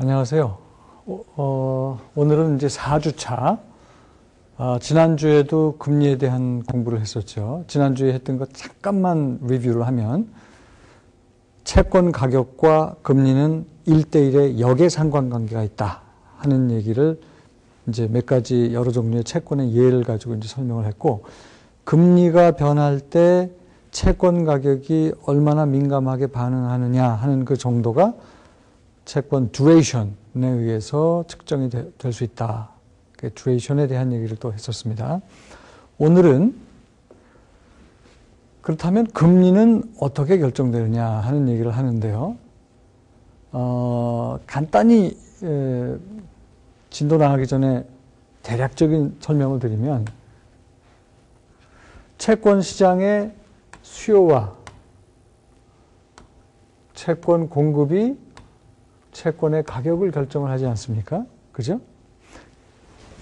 안녕하세요. 어, 어, 오늘은 이제 4주차. 아, 지난주에도 금리에 대한 공부를 했었죠. 지난주에 했던 것 잠깐만 리뷰를 하면 채권 가격과 금리는 1대1의 역의 상관관계가 있다 하는 얘기를 이제 몇 가지 여러 종류의 채권의 예를 가지고 이제 설명을 했고 금리가 변할 때 채권 가격이 얼마나 민감하게 반응하느냐 하는 그 정도가 채권 듀레이션에 의해서 측정이 될 수 있다. 그 듀레이션에 대한 얘기를 또 했었습니다. 오늘은 그렇다면 금리는 어떻게 결정되느냐 하는 얘기를 하는데요. 어, 간단히 에, 진도 나가기 전에 대략적인 설명을 드리면 채권 시장의 수요와 채권 공급이 채권의 가격을 결정을 하지 않습니까? 그죠?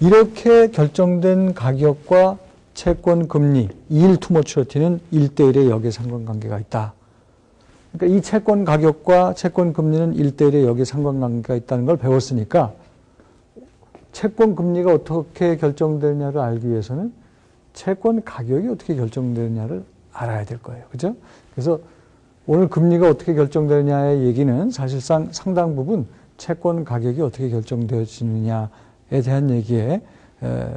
이렇게 결정된 가격과 채권 금리, 이일 투머추어티는 1대1의 역의 상관관계가 있다. 그러니까 이 채권 가격과 채권 금리는 1대1의 역의 상관관계가 있다는 걸 배웠으니까 채권 금리가 어떻게 결정되느냐를 알기 위해서는 채권 가격이 어떻게 결정되느냐를 알아야 될 거예요. 그죠? 그래서 오늘 금리가 어떻게 결정되느냐의 얘기는 사실상 상당 부분 채권 가격이 어떻게 결정되어지느냐에 대한 얘기에 에,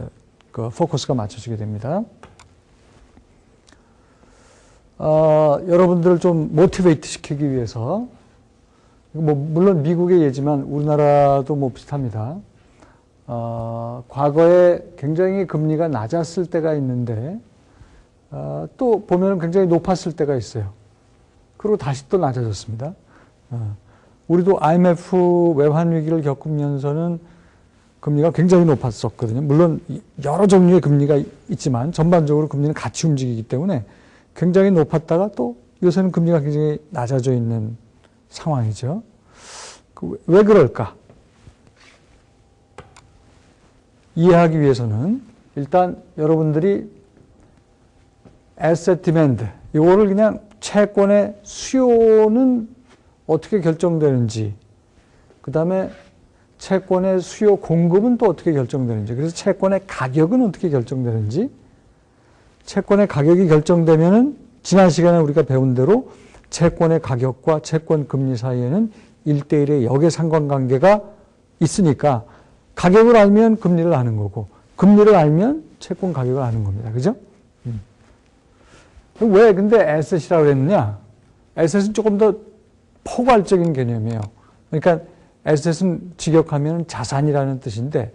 그 포커스가 맞춰지게 됩니다. 어, 여러분들을 좀 모티베이트 시키기 위해서 뭐 물론 미국의 예지만 우리나라도 뭐 비슷합니다. 어, 과거에 굉장히 금리가 낮았을 때가 있는데 어, 또 보면 굉장히 높았을 때가 있어요. 그리고 다시 또 낮아졌습니다. 어. 우리도 IMF 외환 위기를 겪으면서는 금리가 굉장히 높았었거든요. 물론 여러 종류의 금리가 있지만 전반적으로 금리는 같이 움직이기 때문에 굉장히 높았다가 또 요새는 금리가 굉장히 낮아져 있는 상황이죠. 그왜 그럴까? 이해하기 위해서는 일단 여러분들이 에셋 디맨드 이거를 그냥 채권의 수요는 어떻게 결정되는지, 그 다음에 채권의 수요 공급은 또 어떻게 결정되는지, 그래서 채권의 가격은 어떻게 결정되는지, 채권의 가격이 결정되면은 지난 시간에 우리가 배운 대로 채권의 가격과 채권 금리 사이에는 1대1의 역의 상관관계가 있으니까 가격을 알면 금리를 아는 거고 금리를 알면 채권 가격을 아는 겁니다. 그죠? 왜 근데 에셋이라고 그랬느냐? 에셋은 조금 더 포괄적인 개념이에요. 그러니까 에셋은 직역하면 자산이라는 뜻인데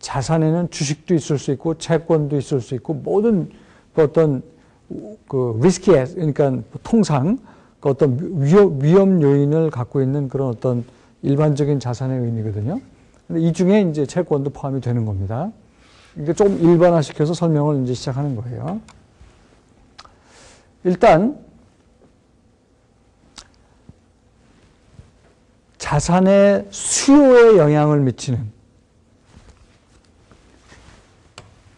자산에는 주식도 있을 수 있고 채권도 있을 수 있고 모든 그 어떤 그 리스키 그러니까 통상 그 어떤 위험, 위험 요인을 갖고 있는 그런 어떤 일반적인 자산의 의미거든요. 근데 이 중에 이제 채권도 포함이 되는 겁니다. 이게 조금 일반화시켜서 설명을 이제 시작하는 거예요. 일단 자산의 수요에 영향을 미치는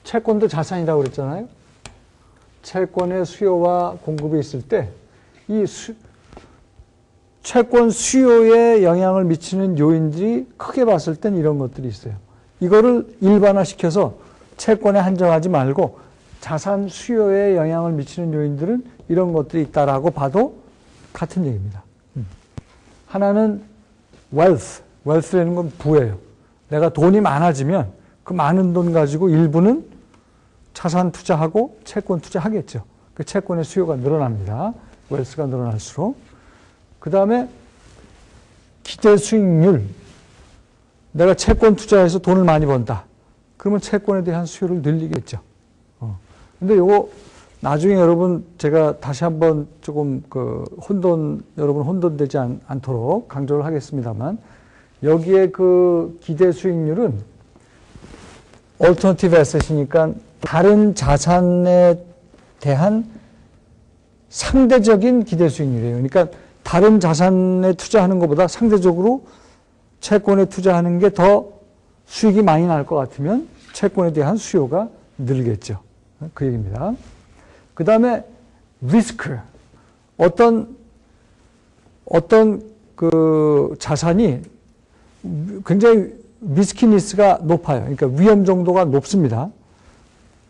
채권도 자산이라고 그랬잖아요. 채권의 수요와 공급이 있을 때 이 채권 수요에 영향을 미치는 요인들이 크게 봤을 땐 이런 것들이 있어요. 이거를 일반화시켜서 채권에 한정하지 말고 자산 수요에 영향을 미치는 요인들은 이런 것들이 있다라고 봐도 같은 얘기입니다. 음. 하나는 wealth, wealth라는 건 부예요. 내가 돈이 많아지면 그 많은 돈 가지고 일부는 자산 투자하고 채권 투자하겠죠. 그 채권의 수요가 늘어납니다. 웰스가 늘어날수록. 그 다음에 기대 수익률. 내가 채권 투자해서 돈을 많이 번다. 그러면 채권에 대한 수요를 늘리겠죠. 어. 근데 요거 나중에 여러분 제가 다시 한번 조금 그 혼돈 여러분 혼돈되지 않, 않도록 강조를 하겠습니다만 여기에 그 기대 수익률은 얼터너티브 에셋이니까 다른 자산에 대한 상대적인 기대 수익률이에요. 그러니까 다른 자산에 투자하는 것보다 상대적으로 채권에 투자하는 게 더 수익이 많이 날 것 같으면 채권에 대한 수요가 늘겠죠. 그 얘기입니다. 그 다음에 리스크. 어떤, 어떤 그 자산이 굉장히 리스키니스가 높아요. 그러니까 위험 정도가 높습니다.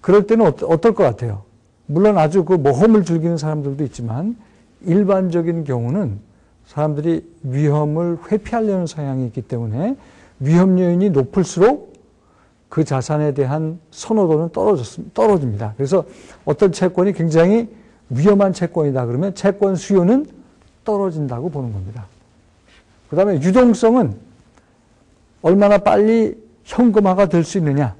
그럴 때는 어떨 것 같아요? 물론 아주 그 모험을 즐기는 사람들도 있지만 일반적인 경우는 사람들이 위험을 회피하려는 성향이 있기 때문에 위험 요인이 높을수록 그 자산에 대한 선호도는 떨어졌, 떨어집니다. 그래서 어떤 채권이 굉장히 위험한 채권이다 그러면 채권 수요는 떨어진다고 보는 겁니다. 그 다음에 유동성은 얼마나 빨리 현금화가 될 수 있느냐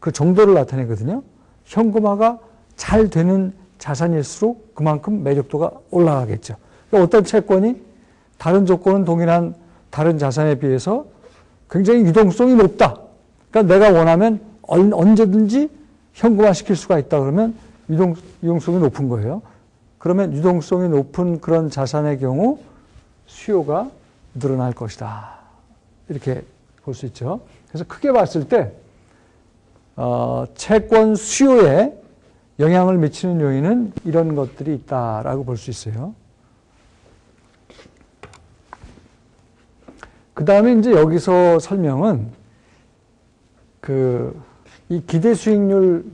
그 정도를 나타내거든요. 현금화가 잘 되는 자산일수록 그만큼 매력도가 올라가겠죠. 그러니까 어떤 채권이 다른 조건은 동일한 다른 자산에 비해서 굉장히 유동성이 높다. 그러니까 내가 원하면 언제든지 현금화 시킬 수가 있다 그러면 유동, 유동성이 높은 거예요. 그러면 유동성이 높은 그런 자산의 경우 수요가 늘어날 것이다. 이렇게 볼 수 있죠. 그래서 크게 봤을 때, 어, 채권 수요에 영향을 미치는 요인은 이런 것들이 있다라고 볼 수 있어요. 그 다음에 이제 여기서 설명은 그 이 기대 수익률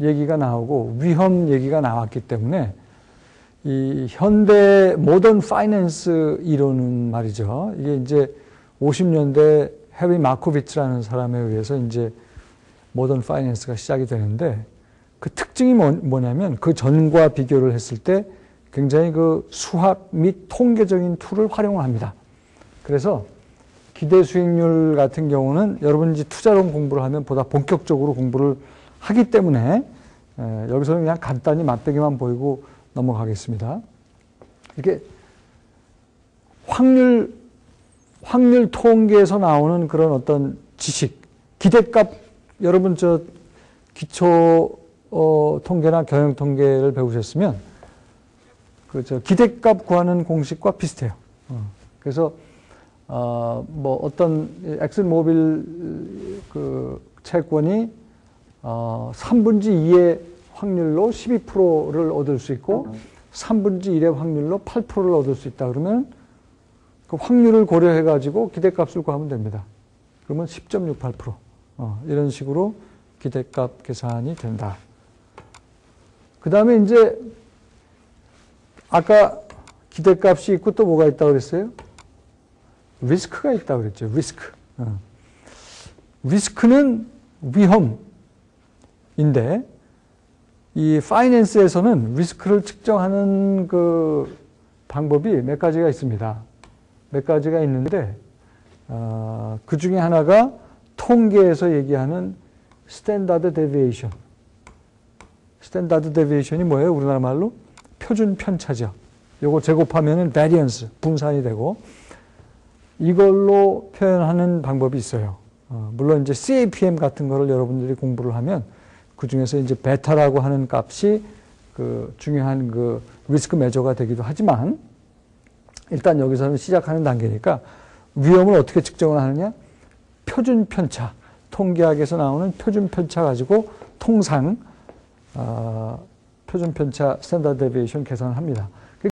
얘기가 나오고 위험 얘기가 나왔기 때문에 이 현대 모던 파이낸스 이론은 말이죠. 이게 이제 50년대 해리 마코비츠라는 사람에 의해서 이제 모던 파이낸스가 시작이 되는데 그 특징이 뭐, 냐면그 전과 비교를 했을 때 굉장히 그 수학 및 통계적인 툴을 활용합니다. 그래서 기대 수익률 같은 경우는 여러분이 투자론 공부를 하면 보다 본격적으로 공부를 하기 때문에 여기서는 그냥 간단히 맛배기만 보이고 넘어가겠습니다. 이렇게 확률 확률 통계에서 나오는 그런 어떤 지식, 기대값 여러분 저 기초 어, 통계나 경영 통계를 배우셨으면 그 저 기대값 구하는 공식과 비슷해요. 어. 그래서 어, 뭐 어떤 엑슨모빌 그 채권이 어, 3분지 2의 확률로 12%를 얻을 수 있고 3분지 1의 확률로 8%를 얻을 수 있다 그러면 그 확률을 고려해 가지고 기대값을 구하면 됩니다. 그러면 10.68% 어, 이런 식으로 기대값 계산이 된다. 그 다음에 이제 아까 기대값이 있고 또 뭐가 있다고 그랬어요? 리스크가 있다고 그랬죠. 리스크. 어. 리스크는 위험인데 이 파이낸스에서는 리스크를 측정하는 그 방법이 몇 가지가 있습니다. 몇 가지가 있는데 어, 그 중에 하나가 통계에서 얘기하는 스탠다드 데비에이션. 스탠다드 데비에이션이 뭐예요? 우리나라 말로 표준 편차죠. 요거 제곱하면은 베리언스 분산이 되고 이걸로 표현하는 방법이 있어요. 어, 물론 이제 CAPM 같은 거를 여러분들이 공부를 하면 그 중에서 이제 베타라고 하는 값이 그 중요한 그 리스크 매저가 되기도 하지만 일단 여기서는 시작하는 단계니까 위험을 어떻게 측정을 하느냐? 표준 편차, 통계학에서 나오는 표준 편차 가지고 통상 어, 표준 편차 스탠다드 데비에이션 계산을 합니다.